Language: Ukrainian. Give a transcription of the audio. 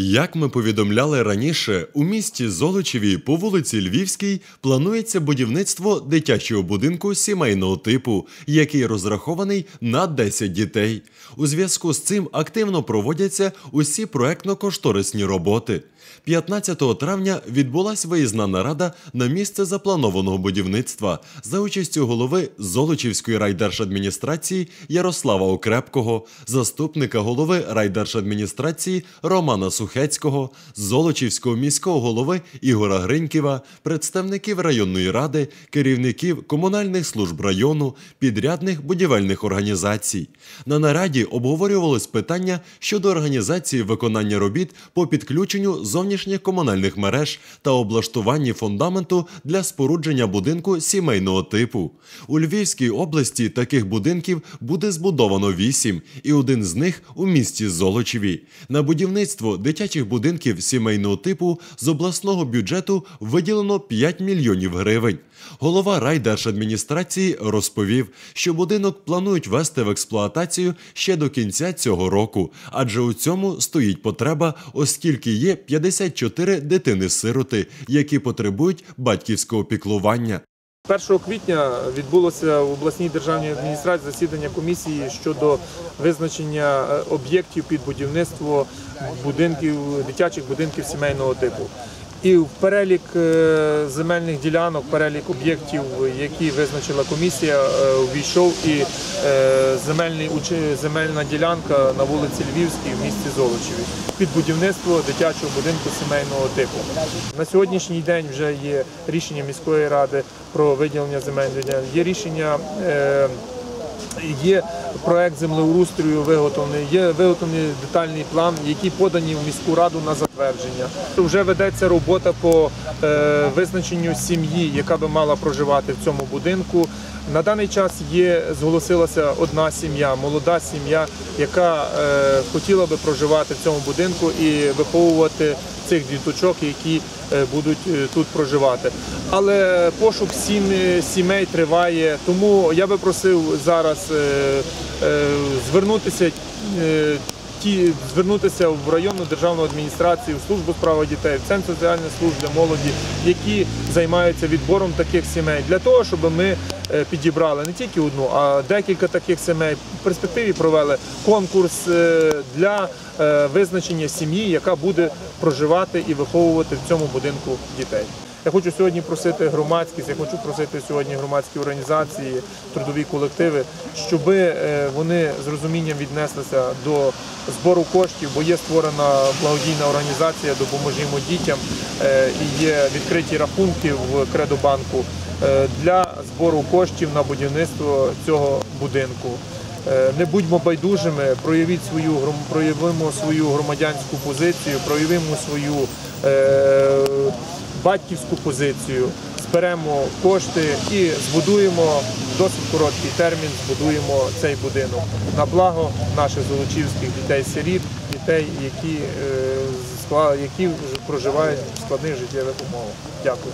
Як ми повідомляли раніше, у місті Золочеві по вулиці Львівській планується будівництво дитячого будинку сімейного типу, який розрахований на 10 дітей. У зв'язку з цим активно проводяться усі проектно-кошторисні роботи. 15 травня відбулася виїзна нарада на місце запланованого будівництва за участю голови Золочівської райдержадміністрації Ярослава Окрепкого, заступника голови райдержадміністрації Романа Сухецького, Золочівського міського голови Ігора Гриньківа, представників районної ради, керівників комунальних служб району, підрядних будівельних організацій. На нараді обговорювалось питання щодо організації виконання робіт по підключенню зовнішніх комунальних мереж та облаштуванні фундаменту для спорудження будинку сімейного типу. У Львівській області таких будинків буде збудовано вісім, і один з них у місті Золочеві. На будівництво дитячих будинків сімейного типу з обласного бюджету виділено 5 мільйонів гривень. Голова райдержадміністрації розповів, що будинок планують вести в експлуатацію ще до кінця цього року, адже у цьому стоїть потреба, оскільки є 54 дитини-сироти, які потребують батьківського піклування. 1 квітня відбулося в обласній державній адміністрації засідання комісії щодо визначення е, об'єктів під будівництво будинків дитячих будинків сімейного типу. І в перелік е, земельних ділянок, перелік об'єктів, які визначила комісія, е, увійшов і е, земельний земельна ділянка на вулиці Львівській в місті Золочеві під будівництво дитячого будинку сімейного типу. На сьогоднішній день вже є рішення міської ради про виділення земельної ділянки, є рішення. Є проект землеустрою виготовлений, є виготовлений детальний план, які подані в міську раду на затвердження. Вже ведеться робота по е, визначенню сім'ї, яка би мала проживати в цьому будинку. На даний час є зголосилася одна сім'я, молода сім'я, яка е, хотіла би проживати в цьому будинку і виховувати цих діточок, які е, будуть е, тут проживати. Але пошук сім- сімей триває, тому я би просив зараз е, е, звернутися. Ті звернутися в районну державну адміністрацію, в службу справа дітей, в центр соціальних служб для молоді, які займаються відбором таких сімей, для того, щоб ми е, підібрали не тільки одну, а декілька таких сімей. В перспективі провели конкурс е, для е, визначення сім'ї, яка буде проживати і виховувати в цьому будинку дітей. Я хочу сьогодні просити громадськість, я хочу просити сьогодні громадські організації, трудові колективи, щоб вони з розумінням віднеслися до збору коштів, бо є створена благодійна організація Допоможімо дітям е, і є відкриті рахунки в Кредобанку е, для збору коштів на будівництво цього будинку. Е, Не будьмо байдужими, проявіть свою проявимо свою громадянську позицію, проявимо свою е, батьківську позицію, зберемо кошти і збудуємо досить короткий термін. Збудуємо цей будинок на благо наших золочівських дітей-сиріт, дітей, які, е, які проживають в складних життєвих умовах. Дякую.